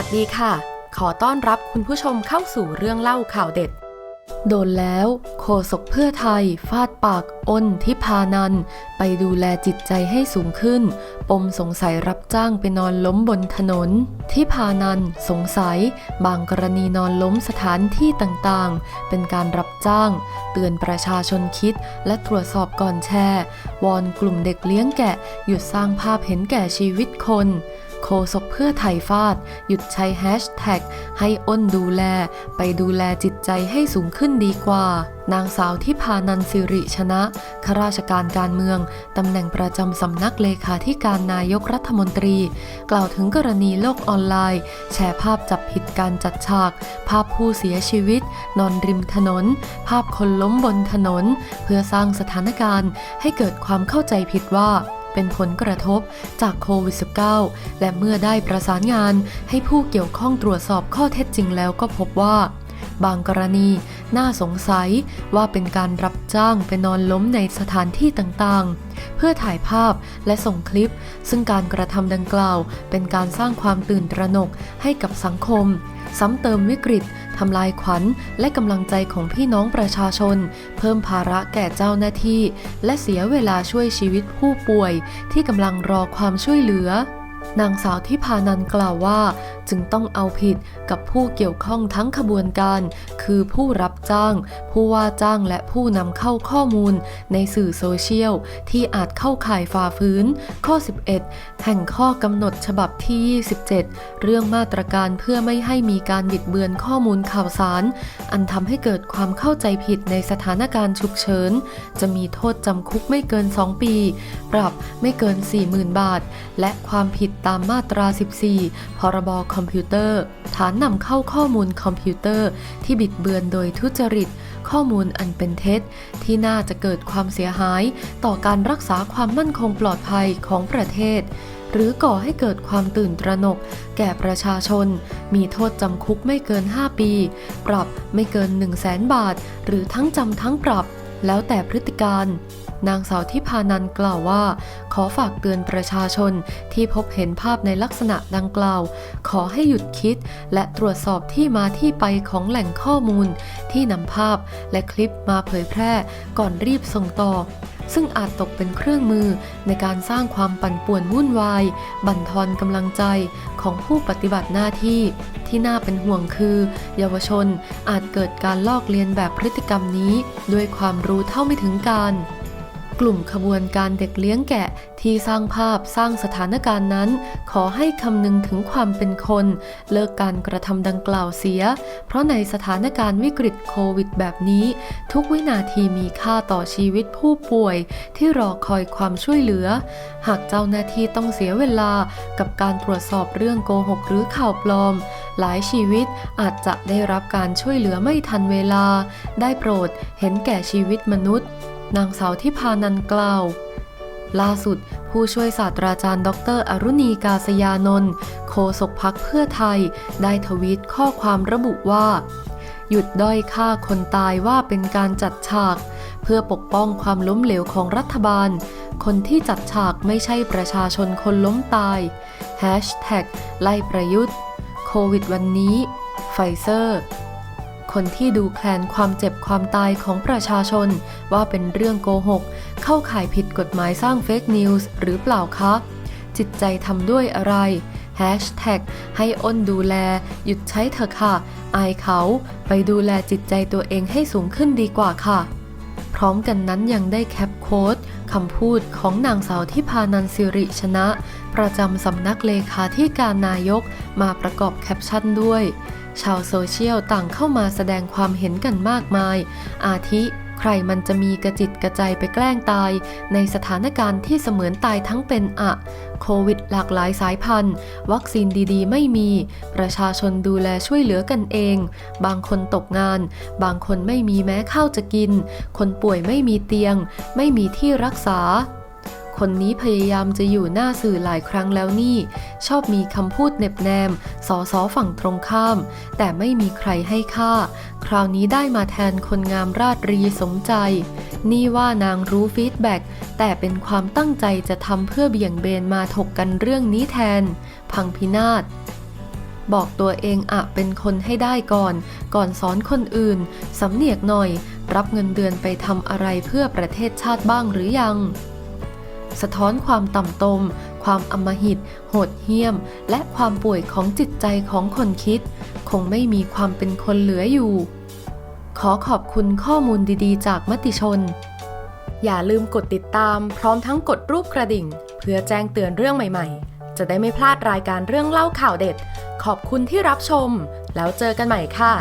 วัสดีค่ะ ขอต้อนรับคุณผู้ชมเข้าสู่เรื่องเล่าข่าวเด็ด โดนแล้วโฆษกเพื่อไทย ฟาดปากอ้นทิพานัน ไปดูแลจิตใจให้สูงขึ้น ปมสงสัยรับจ้างไปนอนล้มบนถนน ทิพานัน สงสัย บางกรณีนอนล้มสถานที่ต่างๆ เป็นการรับจ้าง เตือนประชาชนคิดและตรวจสอบก่อนแชร์ วอนกลุ่มเด็กเลี้ยงแกะ หยุดสร้างภาพเห็นแก่ชีวิตคน โคศกเพื่อไทยฟาด หยุดใช้แฮชแท็กให้อ้นดูแล ไปดูแลจิตใจให้สูงขึ้นดีกว่า นางสาวที่พานันสิริชนะข้าราชการการเมือง ตำแหน่งประจำสำนักเลขาธิการนายกรัฐมนตรี กล่าวถึงกรณีโลกออนไลน์ แชร์ภาพจับผิดการจัดฉาก ภาพผู้เสียชีวิต นอนริมถนน ภาพคนล้มบนถนน เพื่อสร้างสถานการณ์ให้เกิดความเข้าใจผิดว่า เป็นผลกระทบจากโควิด -19 และเมื่อได้ประสานงานให้ผู้เกี่ยวข้องตรวจสอบข้อเท็จจริงแล้วก็พบว่า บางกรณี น่าสงสัยว่าเป็นการรับจ้างไปนอนล้มในสถานที่ต่างๆ เพื่อถ่ายภาพและส่งคลิป ซึ่งการกระทำดังกล่าว เป็นการสร้างความตื่นตระหนกให้กับสังคม ซ้ำเติมวิกฤตทำลายขวัญและกำลังใจของพี่น้องประชาชน เพิ่มภาระแก่เจ้าหน้าที่ และเสียเวลาช่วยชีวิตผู้ป่วยที่กำลังรอความช่วยเหลือ นางสาวที่พานันกล่าวว่า จึงต้องเอาผิดกับผู้เกี่ยวข้องทั้งขบวนการ คือผู้รับจ้าง ผู้ว่าจ้างและผู้นำเข้าข้อมูล ในสื่อโซเชียล ที่อาจเข้าข่ายฝ่าฝืน ข้อ 11 แห่งข้อกำหนดฉบับที่ 27 เรื่องมาตรการเพื่อไม่ให้มีการบิดเบือนข้อมูลข่าวสาร อันทำให้เกิดความเข้าใจผิดในสถานการณ์ฉุกเฉิน จะมีโทษจำคุกไม่เกิน 2 ปี ปรับไม่เกิน 40,000 บาท และความผิดตตามมาตรา 14 พรบคอมพิวเตอร์ ฐานนำเข้าข้อมูลคอมพิวเตอร์ ที่บิดเบือนโดยทุจริต ข้อมูลอันเป็นเท็จ ที่น่าจะเกิดความเสียหาย ต่อการรักษาความมั่นคงปลอดภัยของประเทศ หรือก่อให้เกิดความตื่นตระหนก แก่ประชาชน มีโทษจำคุกไม่เกิน 5 ปี ปรับไม่เกิน 1 0 0 0 0แสนบาท หรือทั้งจำทั้งปรับ แล้วแต่พฤติการ นางสาวที่พานันกล่าวว่า ขอฝากเตือนประชาชนที่พบเห็นภาพในลักษณะดังกล่าว ขอให้หยุดคิด และตรวจสอบที่มาที่ไปของแหล่งข้อมูล ที่นำภาพและคลิปมาเผยแพร่ก่อนรีบส่งต่อ ซึ่งอาจตกเป็นเครื่องมือในการสร้างความปั่นป่วนวุ่นวาย บั่นทอนกำลังใจของผู้ปฏิบัติหน้าที่ที่น่าเป็นห่วงคือ เยาวชนอาจเกิดการลอกเลียนแบบพฤติกรรมนี้ ด้วยความรู้เท่าไม่ถึงการ กลุ่มขบวนการเด็กเลี้ยงแกะที่สร้างภาพสร้างสถานการณ์นั้น ขอให้คำนึงถึงความเป็นคน เลิกการกระทำดังกล่าวเสีย เพราะในสถานการณ์วิกฤตโควิดแบบนี้ ทุกวินาทีมีค่าต่อชีวิตผู้ป่วยที่รอคอยความช่วยเหลือ หากเจ้าหน้าที่ต้องเสียเวลากับการตรวจสอบเรื่องโกหกหรือข่าวปลอม หลายชีวิตอาจจะได้รับการช่วยเหลือไม่ทันเวลา ได้โปรดเห็นแก่ชีวิตมนุษย์ นางสาวที่พานันกล่าว ล่าสุดผู้ช่วยศาสตราจารย์ ดร อรุณีกาศยานนท์โฆษกพักเพื่อไทย ได้ทวีตข้อความระบุว่า หยุดด้อยค่าคนตายว่าเป็นการจัดฉาก เพื่อปกป้องความล้มเหลวของรัฐบาล คนที่จัดฉากไม่ใช่ประชาชนคนล้มตายไล่ประยุทธ์ โควิดวันนี้ ไฟเซอร์ คนที่ดูแคลนความเจ็บความตายของประชาชน ว่าเป็นเรื่องโกหก เข้าข่ายผิดกฎหมายสร้างเฟกนิวส์หรือเปล่าคะ จิตใจทำด้วยอะไร Hashtag ให้อ้นดูแล หยุดใช้เถอะค่ะ อายเขาไปดูแลจิตใจตัวเองให้สูงขึ้นดีกว่าค่ะ พร้อมกันนั้นยังได้แคปโค้ดคำพูดของนางสาวที่พานันสิริชนะ ประจำสำนักเลขาที่การนายกมาประกอบแคปชั่นด้วย ชาวโซเชียลต่างเข้ามาแสดงความเห็นกันมากมาย อาทิใครมันจะมีกระจิตกระใจไปแกล้งตาย ในสถานการณ์ที่เสมือนตายทั้งเป็นอะ โควิดหลากหลายสายพันธุ์ วัคซีนดีๆ ไม่มี ประชาชนดูแลช่วยเหลือกันเอง บางคนตกงาน บางคนไม่มีแม้ข้าวจะกิน คนป่วยไม่มีเตียง ไม่มีที่รักษา คนนี้พยายามจะอยู่หน้าสื่อหลายครั้งแล้วนี่ ชอบมีคำพูดเน็บแนมสอสอฝั่งตรงข้าม แต่ไม่มีใครให้ค่า คราวนี้ได้มาแทนคนงามราชรีสมใจ นี่ว่านางรู้ฟีดแบ็กแต่เป็นความตั้งใจจะทำเพื่อเบี่ยงเบนมาถกกันเรื่องนี้แทน พังพินาศบอกตัวเองอะเป็นคนให้ได้ก่อน ก่อนสอนคนอื่น สำเนียกหน่อย รับเงินเดือนไปทำอะไรเพื่อประเทศชาติบ้างหรือยัง สะท้อนความต่ำตม ความอมหิต โหดเหี้ยม และความป่วยของจิตใจของคนคิด คงไม่มีความเป็นคนเหลืออยู่ ขอขอบคุณข้อมูลดีๆ จากมติชน อย่าลืมกดติดตามพร้อมทั้งกดรูปกระดิ่ง เพื่อแจ้งเตือนเรื่องใหม่ๆ จะได้ไม่พลาดรายการเรื่องเล่าข่าวเด็ด ขอบคุณที่รับชม แล้วเจอกันใหม่ค่ะ